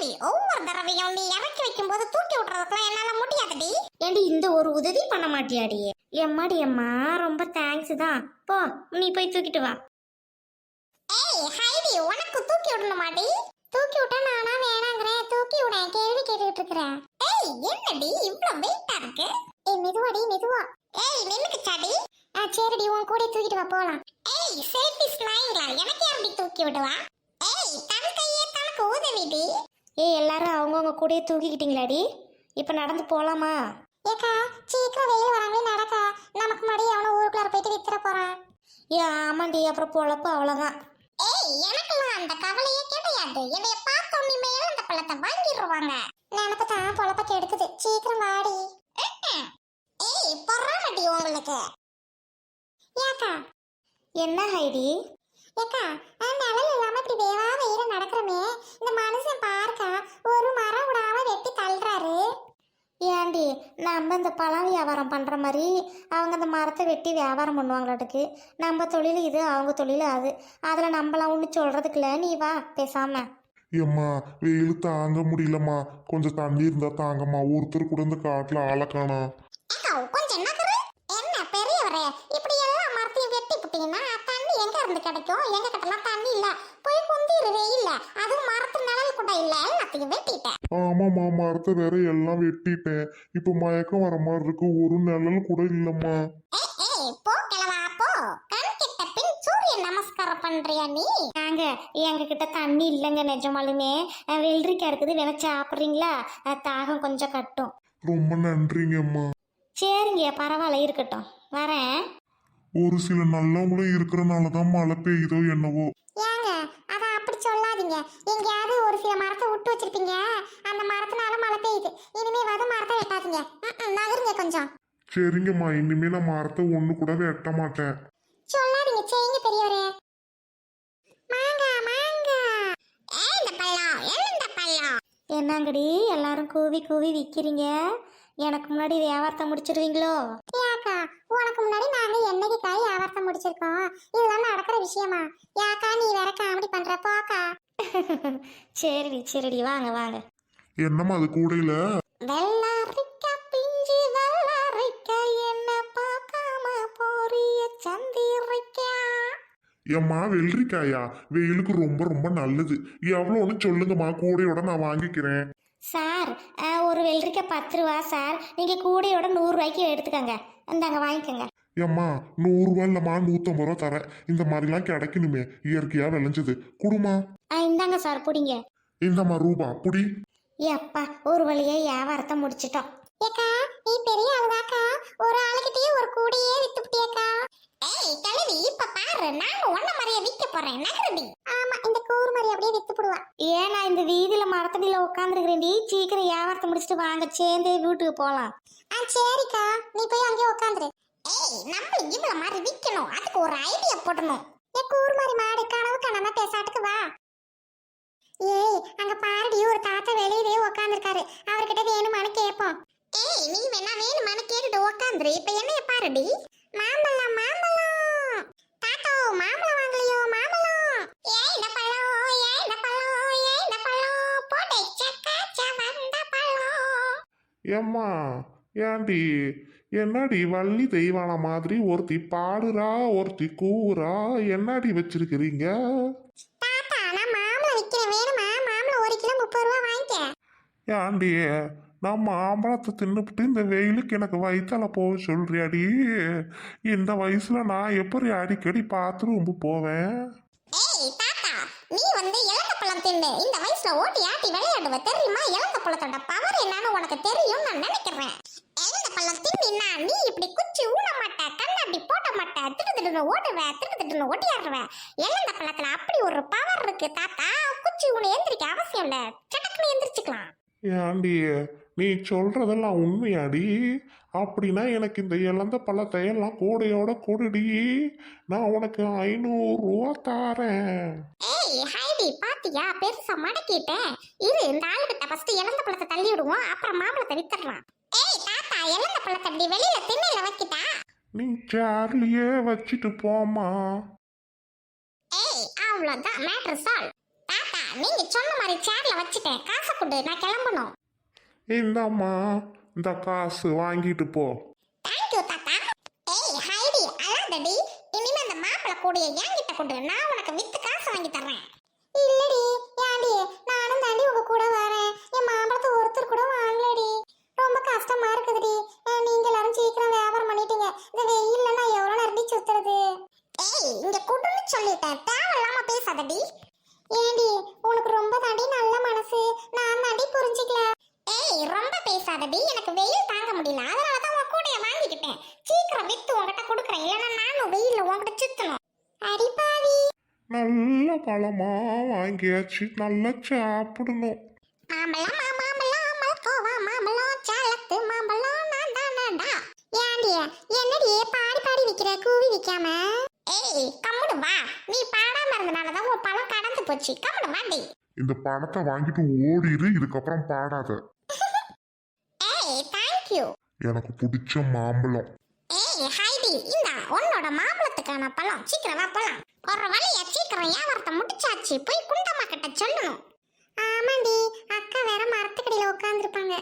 ஹைடி ஒவ்வொரு தடவையும் நீ இறக்கி வைக்கும் போது தூக்கி விட்டுறதுக்குலாம் என்னால முடியாதுடி. ஏண்டி இந்த ஒரு உதவி பண்ண மாட்டியாடி? எம்மாடி அம்மா ரொம்ப தேங்க்ஸ் தான். போ நீ போய் தூக்கிட்டு வா. ஏய் ஹைடி உனக்கு தூக்கி விடணுமாடி? தூக்கி விட்டா நானா வேணாங்கிறேன். தூக்கி விட கேள்வி கேட்டுட்டு இருக்கிறேன் ஏய் என்னடி இவ்ளோ வெயிட்டா இருக்கு? ஏய் மெதுவாடி மெதுவா. ஏய் நின்னுக்குச்சாடி? ஆ சரிடி உன் கூட தூக்கிட்டு வா போலாம். ஏய் சேஃப்டி ஸ்மைலா எனக்கு யாரடி தூக்கி விடுவா? ஏய் தன் கையே தனக்கு உதவிடி. ஏய் எல்லாரும் அவங்கவுங்க கூடயே தூக்கிக்கிட்டீங்களாடி இப்போ நடந்து போலாமா? ஏக்கா சீக்கிரம் வெயில் வராங்களே நடக்கா. நமக்கு முன்னாடி அவன ஊருக்குள்ளார போயிட்டு வித்துற போறான். ஏ ஆமாண்டி அப்புறம் பொழப்பு அவ்வளோதான் ஏய் எனக்கெல்லாம் அந்த கவலையே கிடையாது. என்னைய பார்த்த உடனே அந்த பழத்தை வாங்கிடுவாங்க நினப்பு தான் பொழப்ப கெடுக்குது. சீக்கிரம் வாடி. ஏய் பொறாமடி உங்களுக்கு. ஏக்கா. என்ன ஹைடி? ஏக்கா நிழல் இல்லாம இப்படி வேவா வெயில நடக்கிறமே நம்ம இந்த பழம் வியாபாரம் பண்ணுற மாதிரி அவங்க அந்த மரத்தை வெட்டி வியாபாரம் பண்ணுவாங்களாட்டுக்கு. நம்ம தொழில் இது அவங்க தொழில் அது. அதில் நம்மளாம் ஒன்று சொல்கிறதுக்குல நீ வா பேசாம. ஏம்மா வெயில் தாங்க முடியலம்மா. கொஞ்சம் தண்ணி இருந்தா தாங்கம்மா. ஒருத்தர் கூட இந்த காட்டுல ஆளை காணோம் ஏக்கா கொஞ்சம் நகரு என்ன பெரியவரே? இப்படி எல்லாம் மரத்தையும் வெட்டி புட்டீங்கன்னா தண்ணி எங்க இருந்து கிடைக்கும்? எங்க கிட்டலாம் தண்ணி இல்ல. போய் குந்திருவே இல்ல. அதுவும் மரத்து நிழல் கூட இல்ல. எல்லாத்தையும் வெட்டிட்டேன் ஆமாம்மா மரத்தை வேற எல்லாம் வெட்டிட்டேன். இப்போ மயக்கம் வர மாதிரி இருக்கு. ஒரு நிழல் கூட இல்லம்மா. நமஸ்காரம் பண்றியா நீ? நாங்க எங்ககிட்ட தண்ணி இல்லைங்க நிஜமாலுமே. வெள்ளரிக்காய் இருக்குது வேணா சாப்பிட்றீங்களா? தாகம் கொஞ்சம் கட்டும். ரொம்ப நன்றிங்கம்மா. சரிங்க பரவாயில்ல இருக்கட்டும். வரேன். ஒரு சில நல்லவங்களும் இருக்கிறனால தான் மழை பெய்யுதோ என்னவோ. ஏங்க அத அப்படி சொல்லாதீங்க. எங்கேயாவது ஒரு சில மரத்தை விட்டு வச்சிருப்பீங்க. பெய்யுது இனிமே வது மரத்தை வெட்டாதீங்க. நகருங்க கொஞ்சம். சரிங்கம்மா இனிமே நான் மரத்தை ஒண்ணு கூட வெட்ட மாட்டேன். சொல்லாதீங்க செய்யுங்க பெரியவரே. மாங்கா மாங்கா. ஏய் இந்த பழம் எழுந்த பழம் என்னங்கடி எல்லாரும் கூவி கூவி விற்கிறீங்க எனக்கு முன்னாடி வியாபாரத்தை முடிச்சிருவீங்களோ? ஏக்கா உனக்கு முன்னாடி நாங்க என்னைக்கு காய் வியாபாரத்தை முடிச்சிருக்கோம்? இதெல்லாம் நடக்கிற விஷயமா? யாக்கா நீ வேற காமெடி பண்ற போக்கா. சரிடி சரிடி வாங்க வாங்க. என்னம்மா அது கூடையில? ஏம்மா வெள்ளரிக்காயா? வெயிலுக்கு ரொம்ப ரொம்ப நல்லது. எவ்வளோன்னு சொல்லுங்கம்மா கூடையோட நான் வாங்கிக்கிறேன். சார் ஒரு வெள்ளரிக்காய் பத்து ரூபா சார். நீங்கள் கூடையோட நூறுரூவாய்க்கு எடுத்துக்கோங்க. இந்தாங்க வாங்கிக்கோங்க. ஏம்மா நூறுரூவா இல்லைம்மா நூற்றம்பது ரூபா தரேன். இந்த மாதிரிலாம் கிடைக்கணுமே. இயற்கையா விளைஞ்சது. குடுமா. இந்தாங்க சார் பிடிங்க. இந்தம்மா ரூபா புடி. ஏப்பா ஒரு வழியா வியாபாரத்தை முடிச்சிட்டோம். ஏக்கா நீ பெரிய ஆளுதாக்கா. ஒரு ஆளுகிட்டயே ஒரு கூடையே வித்துப்பிட்டியக்கா ஏய் கழுவி இப்ப பாரு நான் ஒன்ன மாதிரியே விக்க போறேன். நகரடி. ஆமா இந்த கூறு மாதிரி அப்படியே வித்து போடுவா ஏன் நான் இந்த வீதியில் மரத்தடியில் உட்காந்துருக்கிறேன்டி சீக்கிரம் வியாபாரத்தை முடிச்சுட்டு வாங்க. சேர்ந்தே வீட்டுக்கு போகலாம் ஆ சரிக்கா. நீ போய் அங்கேயே உட்காந்துரு. ஏய் நம்ம இவ்வளவு மாதிரி விக்கணும். அதுக்கு ஒரு ஐடியா போடணும். ஏ கூறு மாதிரி மாடு கனவு காணாம பேசாட்டுக்கு வா. ஏய் அங்க பாருடி ஒரு தாத்தா வெளியவே உட்காந்துருக்காரு அவர்கிட்ட வேணுமானு கேட்போம் ஏய் நீ வேணா வேணுமானு கேட்டுட்டு உக்காந்துரு. இப்ப என்னைய பாருடி. மாம்பழம் மாம்பழம். தாத்தோ மாம்பழம் வாங்கலையோ மாம்பழம். ஏய் இந்த பழம் ஏய் இந்த பழம் ஏய் இந்த பழம். போட்டு சக்கா சவந்த பழம். ஏம்மா ஏண்டி என்னடி வள்ளி தெய்வான மாதிரி ஒருத்தி பாடுறா ஒருத்தி கூறா என்னடி வச்சிருக்கிறீங்க தாத்தா நான் மாம்பழம் விற்கிறேன் வேணுமா மாம்பழம் ஒரு கிலோ முப்பது ரூபா வாங்கிக்க ஏண்டி நான் மாம்பழத்தை தின்னுபிட்டு இந்த வெயிலுக்கு எனக்கு வயிற்றால போக சொல்றியாடி? இந்த வயசுல நான் எப்படி அடிக்கடி பாத்ரூம் போவேன்? ஏய் தாத்தா நீ வந்து இலந்த பழம் தின்னு. இந்த வயசுல ஓட்டி ஆட்டி விளையாடுவ தெரியுமா? இலந்த பழத்தோட பவர் என்னன்னு உனக்கு தெரியும் நான் நினைக்கிறேன். இலந்த பழம் தின்னா நீ இப்படி குச்சி ஊட மாட்ட கண்ணாடி போட மாட்ட திட்டு திட்டுன்னு ஓடுவ திட்டு திட்டுன்னு ஓட்டியாடுவ இலந்த பழத்துல அப்படி ஒரு பவர் இருக்கு தாத்தா. குச்சி ஊன எந்திரிக்க அவசியம் இல்ல. சடக்குன்னு எந்திரிச்சுக்கலாம். ஏண்டி நீ சொல்றதெல்லாம் உண்மையாடி? அப்படின்னா எனக்கு இந்த இழந்த பழத்தை எல்லாம் கூடையோட கொடுடி. நான் உனக்கு ஐநூறுரூவா தாரேன். ஏய் ஹைடி பாத்தியா? பெருசா மடக்கிட்டேன் இரு இந்த ஆளுகிட்ட ஃபர்ஸ்ட் இழந்த பழத்தை தள்ளி விடுவோம். அப்புறம் மாம்பழத்தை வித்துடலாம். ஏய் தாத்தா இழந்த பழத்தை அப்படி வெளியில திண்ணையில வைக்கிட்டா? நீ சார்லியே வச்சுட்டு போமா ஏய் அவ்வளவுதான். மேட்ரு சால்வ் நீங்க சொன்ன மாதிரி சேர்ல வச்சுட்டேன். காசை கொடு நான் கிளம்பணும். இந்தாம்மா இந்த காசு வாங்கிட்டு போ. தேங்க்யூ தாத்தா. ஏய் ஹைடி அழாதடி. இனிமே அந்த மாப்பிளை கூடிய என்கிட்ட கொடு நான் உனக்கு வித்து காசு வாங்கி தர்றேன். இல்லடி ஏண்டி நானும் தாண்டி உங்க கூட வரேன் என் மாம்பழத்தை ஒருத்தர் கூட வாங்கலடி ரொம்ப கஷ்டமா இருக்குதுடி அஹ் நீங்க எல்லாரும் சீக்கிரம் வியாபாரம் பண்ணிட்டீங்க இந்த வெயில்ல நான் எவ்வளவு நேரம் சுத்துறது ஏய் இங்க குடுன்னு சொல்லிட்டேன் தேவையில்லாம பேசாதடி ஏண்டி உனக்கு ரொம்ப தாண்டி நல்ல மனசு நான் தாண்டி புரிஞ்சுக்கல ஏய் ரொம்ப பேசாதடி எனக்கு வெயில் தாங்க முடியல. அதனால தான் உன் கூடைய வாங்கிக்கிட்டேன். சீக்கிரம் வித்து உன்கிட்ட கொடுக்குறேன். இல்லைன்னா நானும் வெயில்ல உன்கிட்ட சுத்தணும். அடிப்பாவி நல்ல பழமா வாங்கியாச்சு. நல்லா சாப்பிடணும் மாம்பழம் மாம்பழம் மல்கோவா மாம்பழம் சேலத்து மாம்பழம் நான் தானடா ஏண்டி என்னடி பாடி பாடி விக்கிற கூவி விக்காம? ஏய் கம்முடு வா. நீ பாடாம இருந்தனால தான் உன் பழம் கடந்து போச்சு. கம்முடு வாடி. இந்த பணத்தை வாங்கிட்டு ஓடிரு இதுக்கப்புறம் பாடாத. தேங்க்யூ எனக்கு பிடிச்ச மாம்பழம். ஏய் ஹைடி இந்த உன்னோட மாம்பழத்துக்கான பழம். சீக்கிரம் வா போலாம். ஒரு வழியா சீக்கிரம் வியாபாரத்தை முடிச்சாச்சு. போய் குண்டம்மா கிட்ட சொல்லணும். ஆமாண்டி அக்கா வேற மரத்துக்கடியில உட்காந்துருப்பாங்க